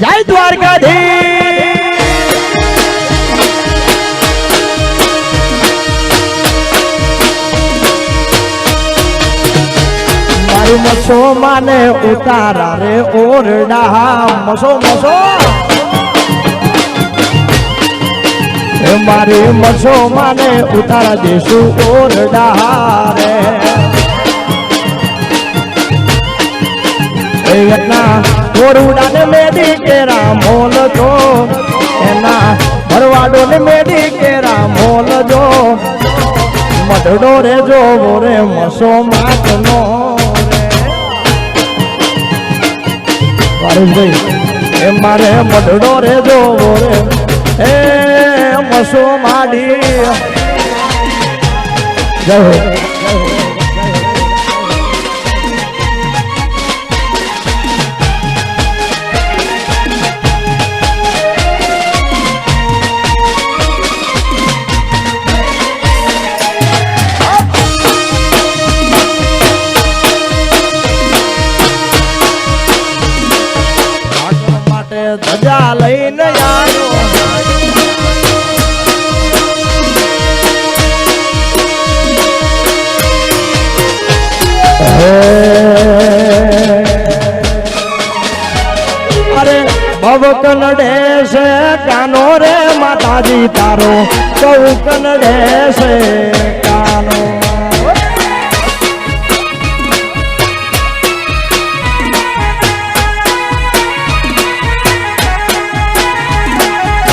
જય દ્વારકાધીશ. મસો માને ઉતારા રે ઓરડા. મસો મસો. મારી મસો માને ઉતારા દેશું ઓરડા રે. એના ઓરડાને મેડી કેરા મોલ જો. એના ભરવાડો ને મેડી કેરા મોલ જો. મઢડો રે જો રે મસો રે. વારેશભાઈ એ મારે મઢડો રે જો રે. એ મસો માડી. જય કનડે છે, કાનો રે માતાજી તારો? કઉ કનડે છે, કાનો.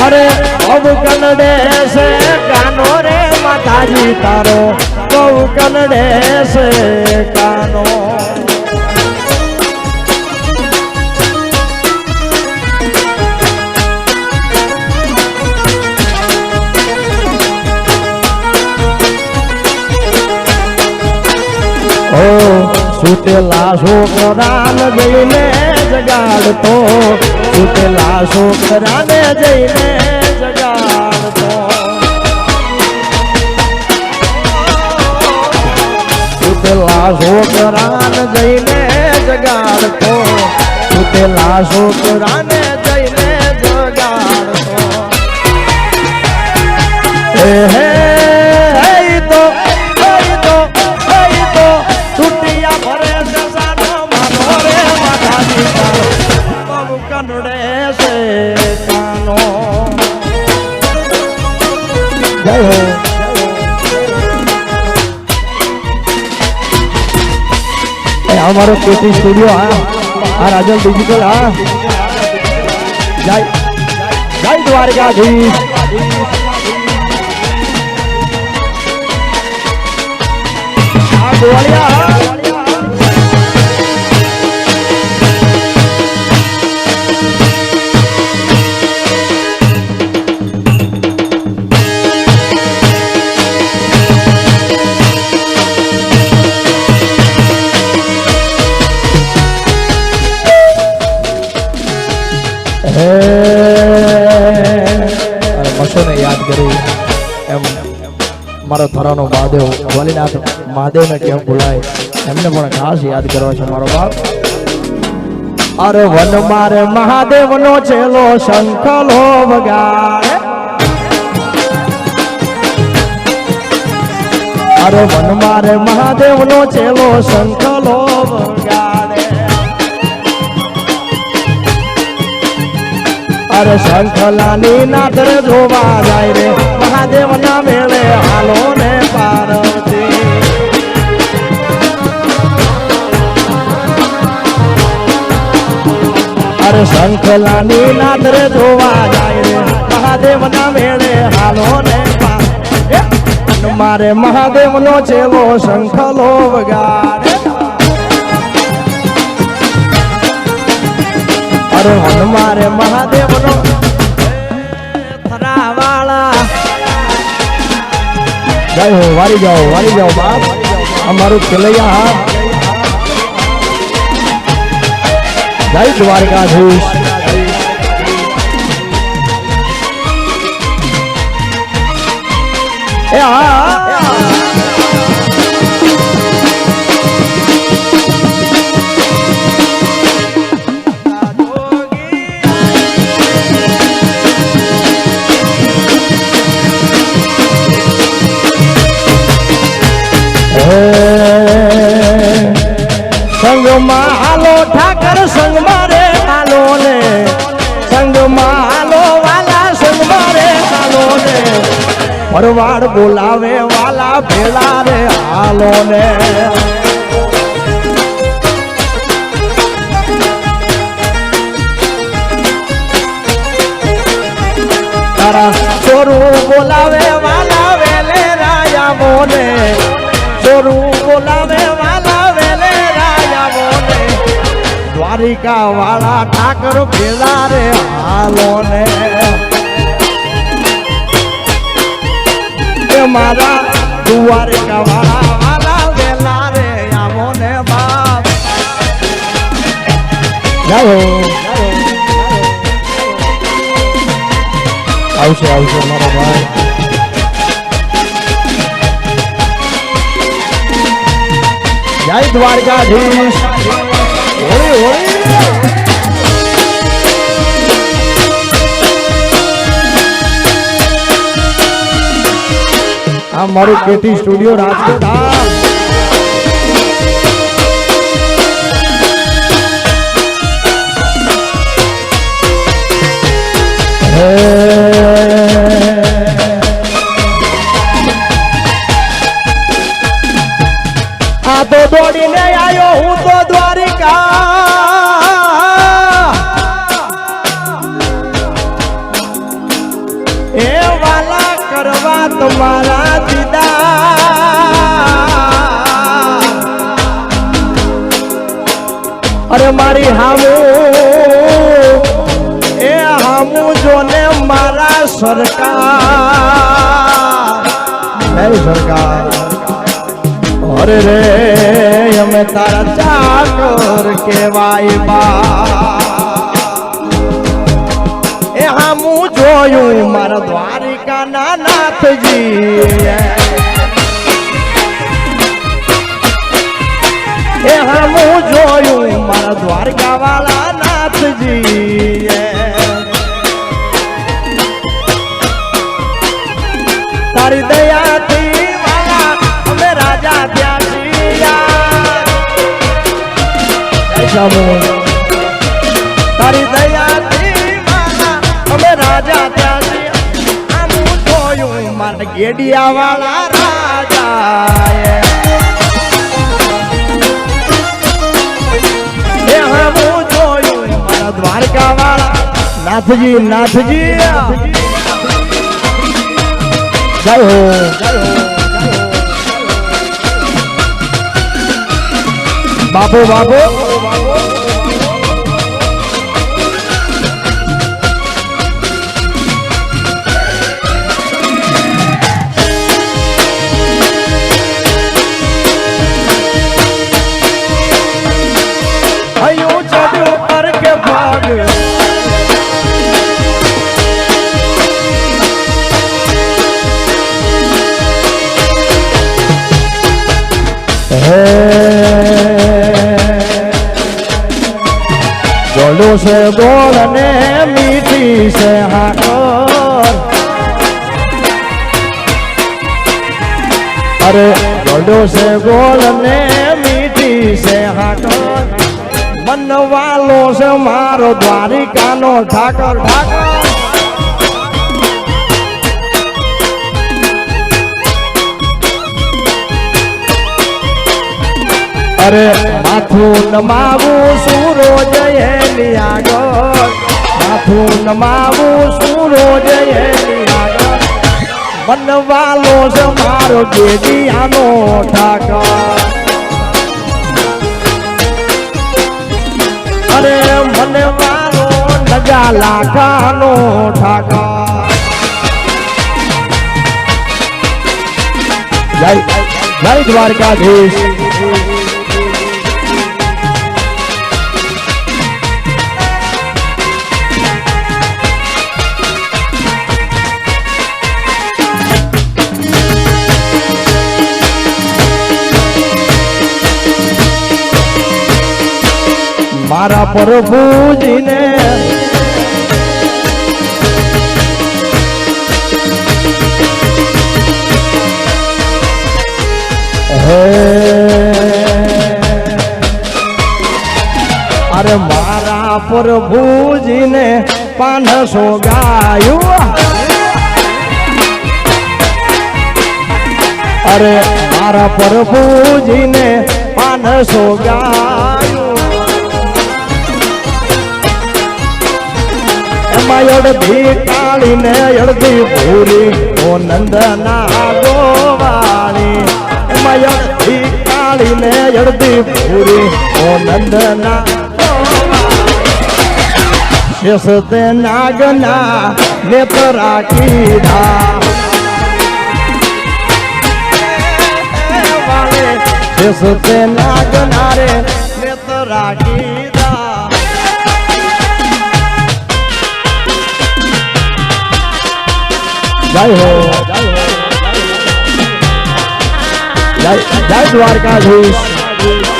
અરે બબ કનડે છે, કાનો રે માતાજી તારો? કઉ કનડે છે, કાનો. ઓ સુતેલા છોકરાને જઈને જગાડતો સુતેલા છોકરાને જઈને જગાડતો સુતેલા છોકરાને જઈને જગાડતો સુતેલા છોકરાને જઈને જગાડતો હે કનડે છે કાનો. જય હો. અમારો કેટી સ્ટુડિયો, હા. આ રાજલ ડિજિટલ હા. જય જય દ્વારકાધીશ. આ મહાદેવ વાલીનાથ મહાદેવને કેમ ભૂલાય? એમને પણ ખાસ યાદ કરવા છે મારો બાપ. અરે વન મારે મહાદેવનો છેલો શંખલો વગાડે. અરે વન મારે મહાદેવનો છેલો શંખલો વગાડે. અરે શંખલાની નાદર જોવા જાય રે. મહાદેવ ના મેળે હાલો ને પાર્વતી શંખલાની નાદરે જોવા જાય રે. મહાદેવ ના મેળે હાલો ને મારે મહાદેવ નો છેલો શંખલો વગાડે. અરે હનુમારે મહાદેવ નો થરાવાળા. જય હો, વારી જાઓ વારી જાઓ બાપ. અમારું ખેલૈયા હાથ. જય દ્વારકાધીશ એ હા સંગમાં પરવાડ બોલાવે વાલા ભેલા રે હાલો ને. તારા ચોરું બોલાવે વાલા વેલે રાયા મોને ચોરું બોલાવે વાલા વેલે રાયા મોને દ્વારિકા વાળા ઠાકર ભેલા રે હાલો ને. એ મારા દ્વારિકા વાળા વાલા વેલા રે આવો ને બાપ. જાઓ. આવશે આવશે મારો ભાઈ. જય દ્વારકાધીશ. હોળી હોળી આ મારું કેટી સ્ટુડિયો રાજકોટ અરે મારી હામુ, એ હામુ જોને મારા સરકાર. સરકાર, અરે રે, અમે તારા ચાકર કેવાય બા. એ હામુ જોયું મારા દ્વારિકા નાથજી દ્વારકા વાળા નાથજી તારી દયાથી વાલા અમે રાજા ત્યાં છીએ. તારી દયાથી વાલા અમે રાજા ત્યાં જોયું મારા ગેડિયા વાળા રાજા. નાથજી નાથજી. જય હો બાપો બાપુ. છે ગોળ ને મીઠી છે હાકર. અરે ગોલું છે ગોળ ને મીઠી છે હાકર. મનવાલો છે મારો દ્વારિકાનો ઠાકર. ઠાકર. અરે માથું નમાવું સૂરોજ એની આગળ માથું નમાવું સૂરોજ એની આગળ મનવાલો છે મારો ગેડિયાનો ઠાકર અરે મને મારો નગા લાખાનો ઠાકર જય જય દ્વારકાધીશ. મારા પ્રભુજીને. અરે મારા પ્રભુજીને પાંચસો ગાયું. અરે મારા પ્રભુજીને પાંચસો ગાયું. એમાં અડધી કાળીને અડધી ભૂરી ઓ નંદના ગોવાળી. એમાં અડધી કાળીને અડધી ભૂરી ઓ નંદના શેષ તે નાગના નેતરા કીધા. શેષ તે નાગના રે નેતરા કીધા. જય હો. જય દ્વારકાધીશ.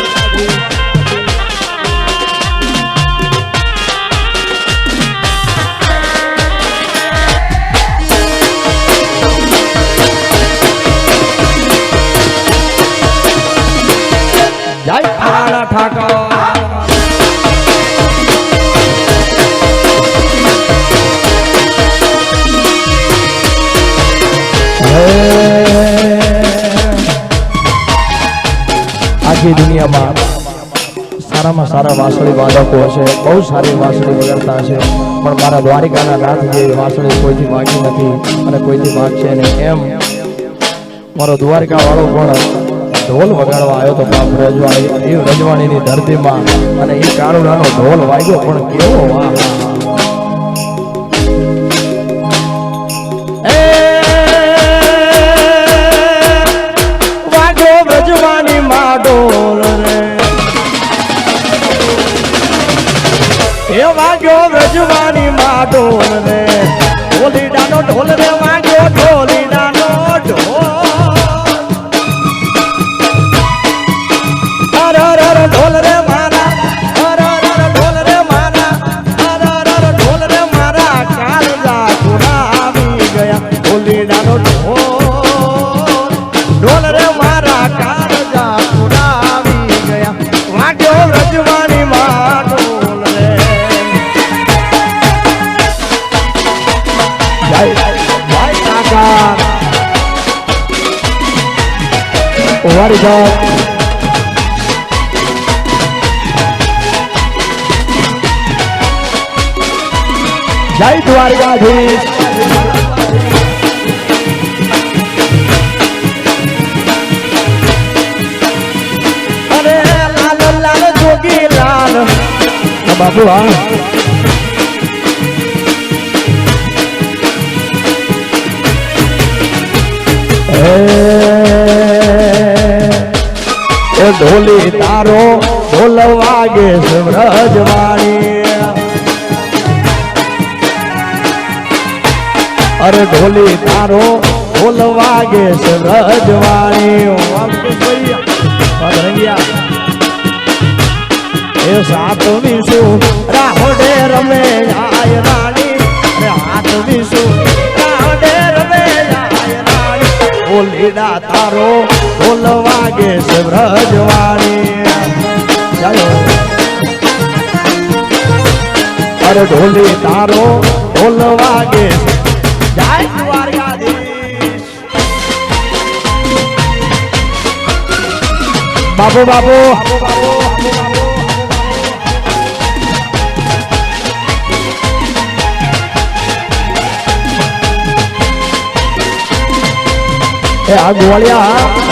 આખી દુનિયામાં સારામાં સારા વાસળી વાદકો હશે, બહુ સારી વાસળી વગાડતા છે પણ મારા દ્વારિકાના નાથ જેવી વાસળી કોઈથી માગી નથી અને કોઈથી માગશે નહીં એમ. મારો દ્વારિકાવાળો પણ ઢોલ વગાડવા આવ્યો તો બાપ રજવાણી એ રજવાણીની ધરતીમાં, અને એ કારુડાનો ઢોલ વાગ્યો પણ કેવો વાહ. રજવાણી વારી સાહેબ જય દ્વારકાધીશ અરે લાલ લાલ જોગી લાલ. બાબુ હા. ઢોલી તારો ઢોલ વાગે વ્રજવાણી. અરે ઢોલી તારો ઢોલ વાગે વ્રજવાણી. એ સાત વિશુ, રાહોડે રમે, આય રાણી. હાથ વિશુ ઓલીડા તારો ઢોલ વાગે છે વ્રજવાણી અરે ઢોલી તારો ઢોલ વાગે જય દ્વારકાધીશ. બાપુ બાપુ. એ આ ગોળિયા